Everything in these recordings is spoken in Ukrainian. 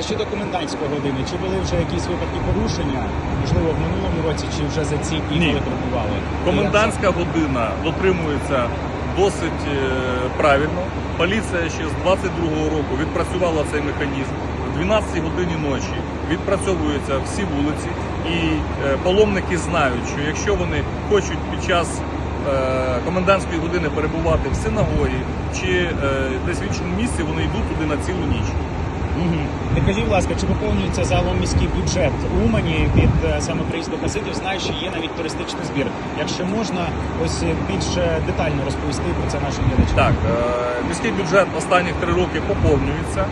А щодо комендантської години, чи були вже якісь випадки порушення? Можливо, в минулому році, чи вже за ці дні, Ні. коли перебували? Комендантська година дотримується досить е, правильно. Поліція ще з 22-го року відпрацювала цей механізм. В 12 годині ночі відпрацьовуються всі вулиці, і е, паломники знають, що якщо вони хочуть під час е, комендантської години перебувати в синагогі чи десь в іншому місці, вони йдуть туди на цілу ніч. Угу. Підкажіть, будь ласка, чи поповнюється загалом міський бюджет Умані під е, саме приїзду Хасидів? Знаю, що є навіть туристичний збір. Якщо можна, ось е, більш детально розповісти про це нашим глядачам. Так, е, міський бюджет останніх три роки поповнюється.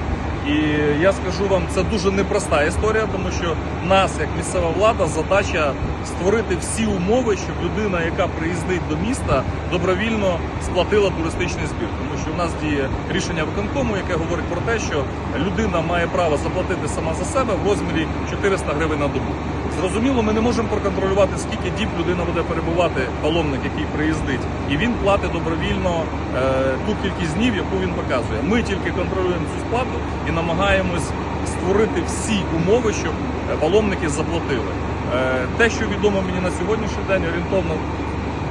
І я скажу вам, це дуже непроста історія, тому що нас, як місцева влада, задача створити всі умови, щоб людина, яка приїздить до міста, добровільно сплатила туристичний збір. Тому що в нас діє рішення виконкому, яке говорить про те, що людина має право заплатити сама за себе в розмірі 400 гривень на добу. Зрозуміло, ми не можемо проконтролювати, скільки діб людина буде перебувати, паломник, який приїздить, і він платить добровільно е, ту кількість днів, яку він показує. Ми тільки контролюємо цю сплату і намагаємось створити всі умови, щоб е, паломники заплатили. Е, те, що відомо мені на сьогоднішній день, орієнтовно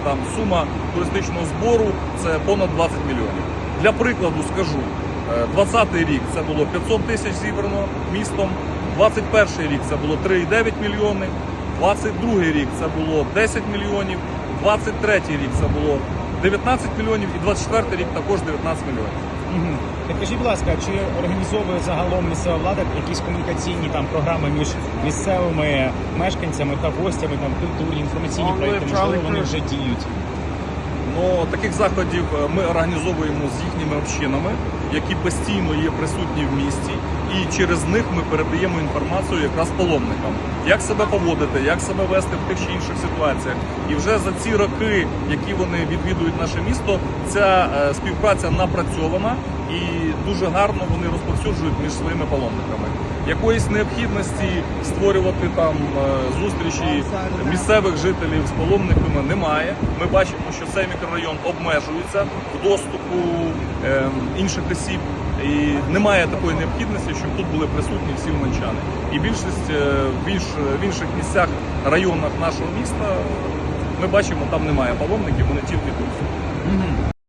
там сума туристичного збору це понад 20 мільйонів. Для прикладу скажу, е, 20-й рік це було 500 тисяч зібрано містом, 21-й рік це було 3,9 мільйони, 22-й рік це було 10 мільйонів, 23-й рік це було 19 мільйонів і 24-й рік також 19 мільйонів. Угу. Підкажіть, будь ласка, чи організовує загалом місцева влада якісь комунікаційні там програми між місцевими мешканцями та гостями, там культурні інформаційні проекти, можливо, вони вже діють. Ну, таких заходів е, ми організовуємо з їхніми общинами, які постійно є присутні в місті, і через них ми передаємо інформацію якраз паломникам, як себе поводити, як себе вести в тих чи інших ситуаціях. І вже за ці роки, які вони відвідують наше місто, ця е, співпраця напрацьована і дуже гарно вони розповсюджують між своїми паломниками. Якоїсь необхідності створювати там е, зустрічі місцевих жителів з паломниками немає. Ми бачимо, що цей мікрорайон обмежується в доступу е, інших осіб. І немає такої необхідності, щоб тут були присутні всі уманчани. І більшість е, в, інших місцях, районах нашого міста ми бачимо, там немає паломників, вони тільки тут.